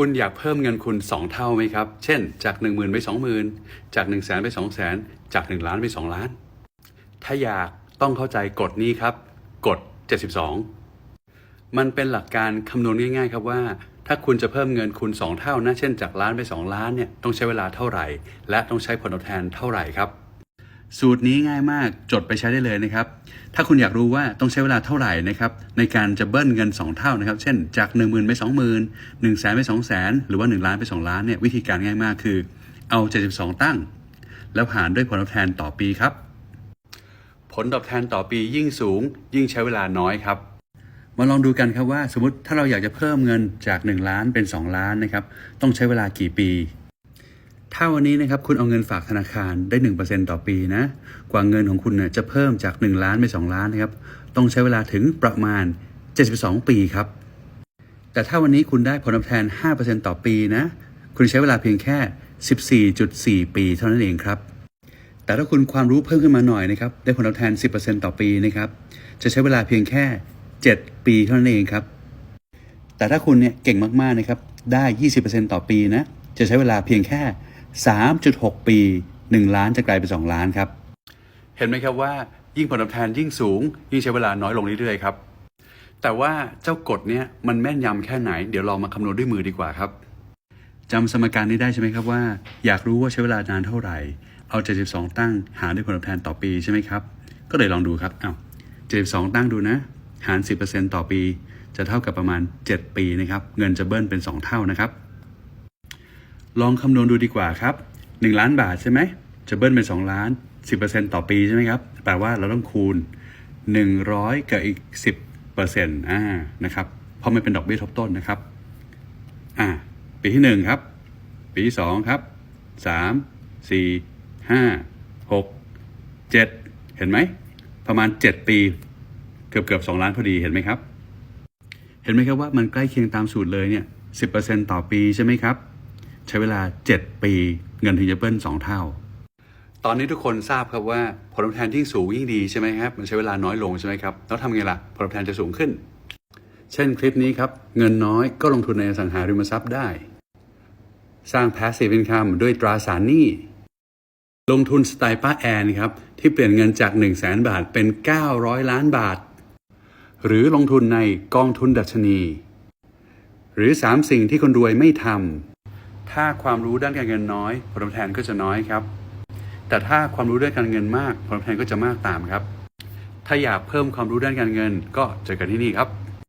คุณอยากเพิ่มเงินคุณ 2 เท่าไหมครับ เช่น จาก 1 0,000 ไป 20,000 จาก 1 0 0 0 0แสนไป 2 0 0 0 0 0 จาก 1 ล้านไป 2 ล้าน ถ้าอยากต้องเข้าใจกฎนี้ครับ กฎ 72 มันเป็นหลักการคำนวณง่าย ๆ ครับว่า ถ้าคุณจะเพิ่มเงินคุณ 2 เท่านะ เช่น จากล้านไป 2 ล้านเนี่ยต้องใช้เวลาเท่าไหร่ และต้องใช้ผลตอบแทนเท่าไหร่ครับ สูตรนี้ง่ายมากจดไปใช้ได้เลยนะครับ ถ้าคุณอยากรู้ว่าต้องใช้เวลาเท่าไหร่นะครับในการจะเบิ้ลเงิน 2 เท่านะครับ เช่นจาก 1 0,000 ไป 20,000 1 0 0 0 0 0ไป2 0 0 0 0 หรือว่า 1 ล้านไป 2 ล้านเนี่ยวิธีการง่ายมากคือ เอา 72 ตั้ง แล้วหารด้วยผลตอบแทนต่อปีครับ ผลตอบแทนต่อปียิ่งสูง ยิ่งใช้เวลาน้อยครับมาลองดูกันครับว่าสมมติถ้าเราอยากจะเพิ่มเงินจาก 1 ล้านเป็น 2 ล้านนะครับต้องใช้เวลากี่ปี ถ้าวันนี้นะครับคุณเอาเงินฝากธนาคารได้ 1%ต่อปีนะ กว่าเงินของคุณเนี่ยจะเพิ่มจาก 1 ล้านไป 2 ล้านนะครับ ต้องใช้เวลาถึงประมาณ 72 ปีครับ แต่ถ้าวันนี้คุณได้ผลตอบแทน 5%ต่อปีนะ คุณใช้เวลาเพียงแค่ 14.4 ปีเท่านั้นเองครับ แต่ถ้าคุณความรู้เพิ่มขึ้นมาหน่อยนะครับ ได้ผลตอบแทน 10%ต่อปีนะครับ จะใช้เวลาเพียงแค่ 7 ปีเท่านั้นเองครับ แต่ถ้าคุณเนี่ยเก่งมากๆนะครับ ได้ 20%ต่อปีนะ จะใช้เวลาเพียงแค่ 3.6 ปี 1 ล้านจะกลายเป็น 2 ล้านครับ เห็นไหมครับว่ายิ่งผลตอบแทนยิ่งสูง ยิ่งใช้เวลาน้อยลงเรื่อยๆครับ แต่ว่าเจ้ากฎเนี่ยมันแม่นยำแค่ไหน เดี๋ยวลองมาคำนวณด้วยมือดีกว่าครับจำสมการนี้ได้ใช่ไหมครับว่า อยากรู้ว่าใช้เวลานานเท่าไหร่ เอา 72 ตั้งหารด้วยผลตอบแทนต่อปีใช่ไหมครับ ก็เลยลองดูครับอ้าว72 ตั้งดูนะ หาร 10%ต่อปี จะเท่ากับประมาณ 7 ปีนะครับ เงินจะเบิ้ลเป็น 2 เท่านะครับ ลองคำนวณดูดีกว่าครับ 1 ล้านบาทใช่ไหมจะเบิ้ลเป็น2ล้าน 10%ต่อปีใช่ไหมครับ แปลว่าเราต้องคูณ 100 กับอีก 10เปอร์เซนต์อ่านะครับเพราะมันเป็นดอกเบี้ยทบต้นนะครับอ่าปีที่ 1 ครับ ปีที่ 2 ครับ 3 4 5 6 7 เห็นไหม ประมาณ 7 ปี เกือบเกือบ2ล้านพอดีเห็นไหมครับ เห็นไหมครับว่ามันใกล้เคียงตามสูตรเลยเนี่ย10%ต่อปีใช่ไหมครับ ใช้เวลา 7 ปีเงินถึงจะเบิ้ล2เท่า ตอนนี้ทุกคนทราบครับว่าผลตอบแทนยิ่งสูงยิ่งดีใช่ไหมครับมันใช้เวลาน้อยลงใช่ไหมครับแล้วทำไงล่ะผลตอบแทนจะสูงขึ้น เช่นคลิปนี้ครับเงินน้อยก็ลงทุนในอสังหาริมทรัพย์ได้ สร้าง passive income ด้วยตราสารหนี้ลงทุนสไตล์ป้าแอนครับที่เปลี่ยนเงินจาก 1 0 0 0 0แบาทเป็น 900 ล้านบาท หรือลงทุนในกองทุนดัชนี หรือ 3 สิ่งที่คนรวยไม่ทำ ถ้าความรู้ด้านการเงินน้อย ผลตอบแทนก็จะน้อยครับ แต่ถ้าความรู้ด้านการเงินมาก ผลตอบแทนก็จะมากตามครับ ถ้าอยากเพิ่มความรู้ด้านการเงินก็เจอกันที่นี่ครับ